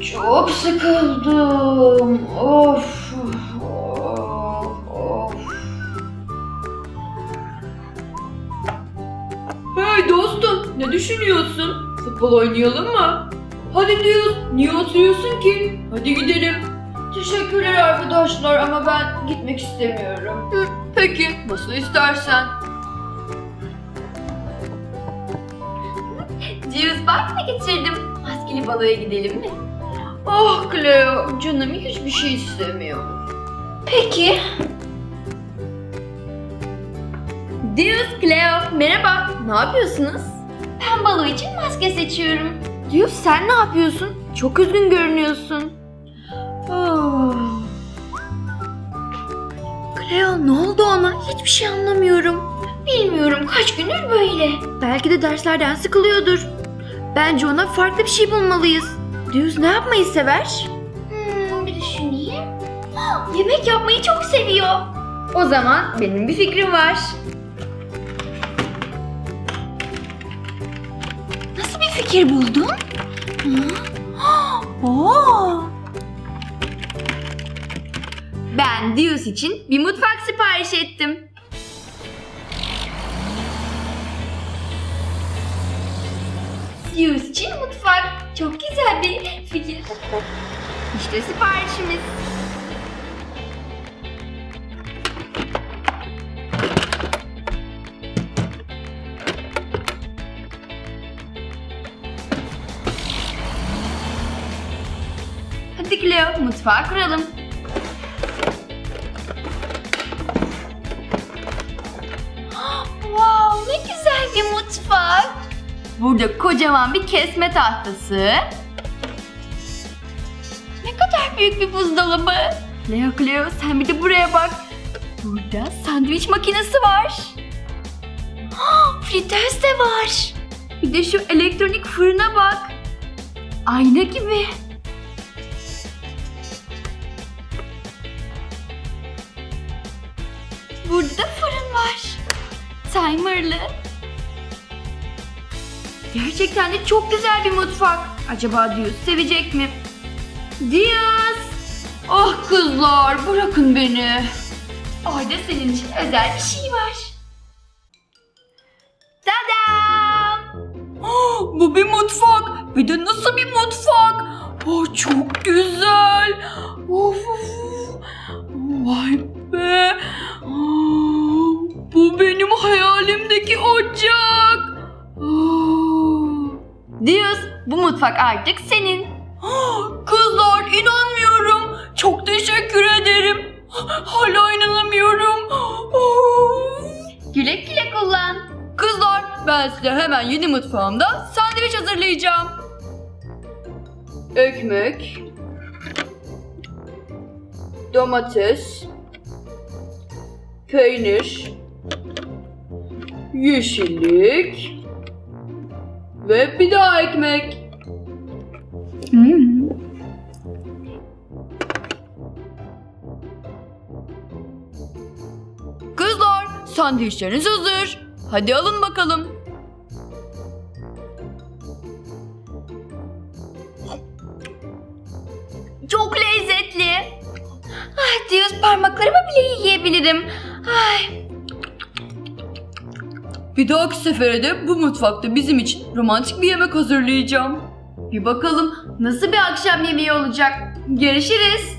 Çok sıkıldım. Of. Hey dostum ne düşünüyorsun? Futbol oynayalım mı? Hadi diyoruz. Niye oturuyorsun ki? Hadi gidelim. Teşekkürler arkadaşlar ama ben gitmek istemiyorum. Peki nasıl istersen. Cihaz bak ne getirdim. Maskeli baloya gidelim mi? Ah Cleo, canım hiçbir şey istemiyor. Peki. Diyoruz Cleo. Merhaba. Ne yapıyorsunuz? Ben balo için maske seçiyorum. Diyor sen ne yapıyorsun? Çok üzgün görünüyorsun. Ah. Cleo ne oldu ona? Hiçbir şey anlamıyorum. Bilmiyorum kaç gündür böyle. Belki de derslerden sıkılıyordur. Bence ona farklı bir şey bulmalıyız. Düz ne yapmayı sever? Hmm, bir düşüneyim. Yemek yapmayı çok seviyor. O zaman benim bir fikrim var. Nasıl bir fikir buldun? Oo. Ben Dius için bir mutfak sipariş ettim. Diyoruz için mutfak. Çok güzel bir fikir. İşte siparişimiz. Hadi Cleo mutfağı kuralım. Wow ne güzel bir mutfak. Burada kocaman bir kesme tahtası. Ne kadar büyük bir buzdolabı. Cleo Cleo sen bir de buraya bak. Burada sandviç makinesi var. Fritöz de var. Bir de şu elektronik fırına bak. Ayna gibi. Burada da fırın var. Timerlı. Gerçekten de çok güzel bir mutfak. Acaba Dios sevecek mi? Dios! Ah kızlar bırakın beni. Orada senin için özel bir şey var. Tadam! Ah, bu bir mutfak. Bir de nasıl bir mutfak? Oh, çok güzel. Of, of. Vay be. Ah, bu benim hayalimdeki ocak. Ah. Dios bu mutfak artık senin. Ah, Kızlar inanmıyorum. Çok teşekkür ederim. Hala inanamıyorum. Of. Güle güle kullan. Kızlar ben size hemen yeni mutfağımda sandviç hazırlayacağım. Ekmek. Domates. Peynir. Yeşillik. Ve bir daha ekmek. Kızlar sandviçleriniz hazır. Hadi alın bakalım. Çok lezzetli. Ay Diyoruz parmaklarımı bile yiyebilirim. Ay Bir dahaki sefere de bu mutfakta bizim için romantik bir yemek hazırlayacağım. Bir bakalım nasıl bir akşam yemeği olacak. Görüşürüz.